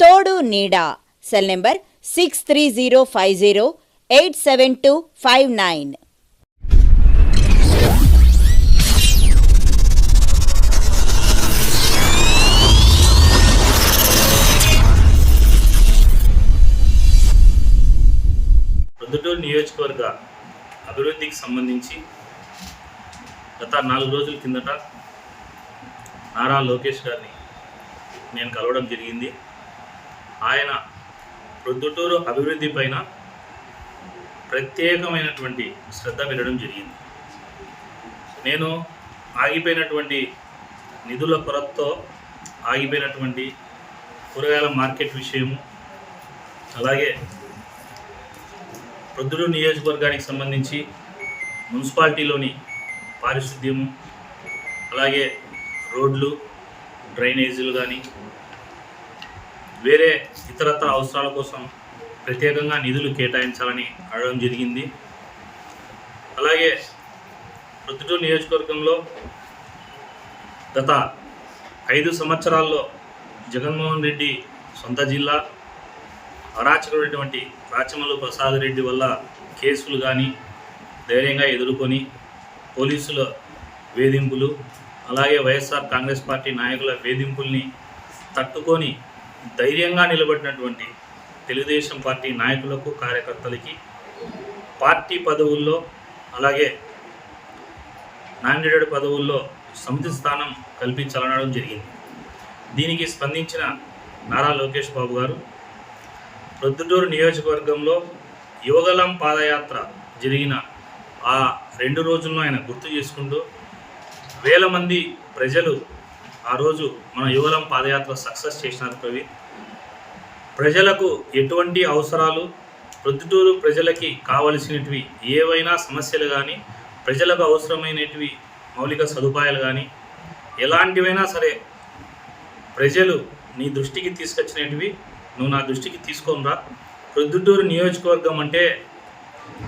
తోడు నీడా. Cell number six three zero five zero eight seven two five nine Proddatur నియోజకవర్గ అభివృద్ధికి సంబంధించి గత నాలుగు రోజుల కిందట నారా లోకేష్ గారిని నేను కలవడం జరిగింది. ఆయన ప్రొద్దుటూరు అభివృద్ధి పైన ప్రత్యేకమైనటువంటి శ్రద్ధ పెట్టడం జరిగింది. నేను ఆగిపోయినటువంటి నిధుల కొరతతో ఆగిపోయినటువంటి కూరగాయల మార్కెట్ విషయము అలాగే ప్రొద్దుటూరు నియోజకవర్గానికి సంబంధించి మున్సిపాలిటీలోని పారిశుద్ధ్యము అలాగే రోడ్లు డ్రైనేజీలు కానీ వేరే ఇతరత్ర అవసరాల కోసం ప్రత్యేకంగా నిధులు కేటాయించాలని అడగడం జరిగింది. అలాగే ప్రొద్దుటూరు నియోజకవర్గంలో గత ఐదు సంవత్సరాల్లో జగన్మోహన్ రెడ్డి సొంత జిల్లా అరాచకుడైనటువంటి రాచమల్లు ప్రసాద్ రెడ్డి వల్ల కేసులు కానీ ధైర్యంగా ఎదుర్కొని పోలీసుల వేధింపులు అలాగే వైఎస్ఆర్ కాంగ్రెస్ పార్టీ నాయకుల వేధింపుల్ని తట్టుకొని ధైర్యంగా నిలబడినటువంటి తెలుగుదేశం పార్టీ నాయకులకు కార్యకర్తలకి పార్టీ పదవుల్లో అలాగే నామినేటెడ్ పదవుల్లో సమితి స్థానం కల్పించాలనడం జరిగింది. దీనికి స్పందించిన నారా లోకేష్ బాబు గారు ప్రొద్దుటూరు నియోజకవర్గంలో యువగలం పాదయాత్ర జరిగిన ఆ రెండు రోజుల్లో ఆయన గుర్తు చేసుకుంటూ వేల మంది ప్రజలు ఆ రోజు మన యువలం పాదయాత్ర సక్సెస్ చేసినారు ప్రవీణ్ ప్రజలకు ఎటువంటి అవసరాలు ప్రొద్దుటూరు ప్రజలకి కావలసినటివి ఏవైనా సమస్యలు కానీ ప్రజలకు అవసరమైనటివి మౌలిక సదుపాయాలు కానీ ఎలాంటివైనా సరే ప్రజలు నీ దృష్టికి తీసుకొచ్చినటివి నువ్వు నా దృష్టికి తీసుకొని రా. ప్రొద్దుటూరు నియోజకవర్గం అంటే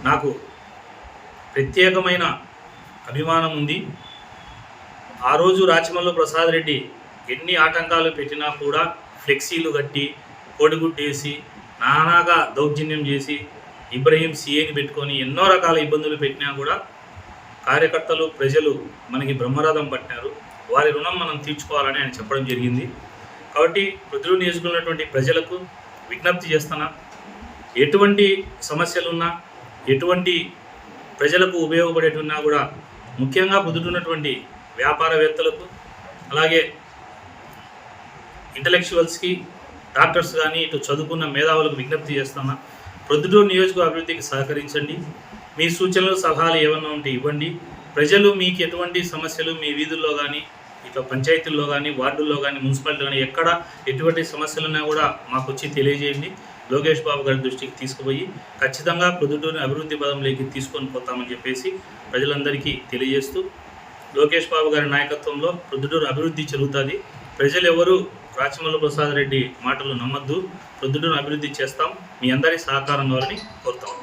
నాకు ప్రత్యేకమైన అభిమానం ఉంది. ఆ రోజు రాచమల్లు ప్రసాద్ రెడ్డి ఎన్ని ఆటంకాలు పెట్టినా కూడా ఫ్లెక్సీలు కట్టి కోడిగుడ్డేసి నానాగా దౌర్జన్యం చేసి ఇబ్రహీం సీఏని పెట్టుకొని ఎన్నో రకాల ఇబ్బందులు పెట్టినా కూడా కార్యకర్తలు ప్రజలు మనకి బ్రహ్మరథం పట్టినారు. వారి రుణం మనం తీర్చుకోవాలని ఆయన చెప్పడం జరిగింది. కాబట్టి పృథ్వీ నియోజకవర్గంలోటువంటి ప్రజలకు విజ్ఞప్తి చేస్తున్నా ఎటువంటి సమస్యలున్నా ఎటువంటి ప్రజలకు ఉపయోగపడేటున్నా కూడా ముఖ్యంగా పొద్దుతున్నటువంటి వ్యాపారవేత్తలకు అలాగే ఇంటలెక్చువల్స్కి డాక్టర్స్ కానీ ఇటు చదువుకున్న మేధావులకు విజ్ఞప్తి చేస్తున్నా ప్రొద్దుటూరు నియోజక అభివృద్ధికి సహకరించండి. మీ సూచనలు సలహాలు ఏమన్నా ఉంటే ఇవ్వండి. ప్రజలు మీకు ఎటువంటి సమస్యలు మీ వీధుల్లో కానీ ఇట్లా పంచాయతీల్లో కానీ వార్డుల్లో కానీ మున్సిపాలిటీ కానీ ఎక్కడ ఎటువంటి సమస్యలున్నా కూడా మాకు వచ్చి తెలియజేయండి. లోకేష్ బాబు గారి దృష్టికి తీసుకుపోయి ఖచ్చితంగా ప్రొద్దుటూరుని అభివృద్ధి పదంలోకి తీసుకొని పోతామని చెప్పేసి ప్రజలందరికీ తెలియజేస్తూ లోకేష్ బాబు గారి నాయకత్వంలో ప్రొద్దుటూరు అభివృద్ధి జరుగుతుంది ప్రజలు ఎవరు రాచమల్లు ప్రసాద్ రెడ్డి మాటలు నమ్మద్దు. ప్రొద్దుటూరు అభివృద్ధి చేస్తాం. మీ అందరి సహకారం ద్వారా కోరుతాం.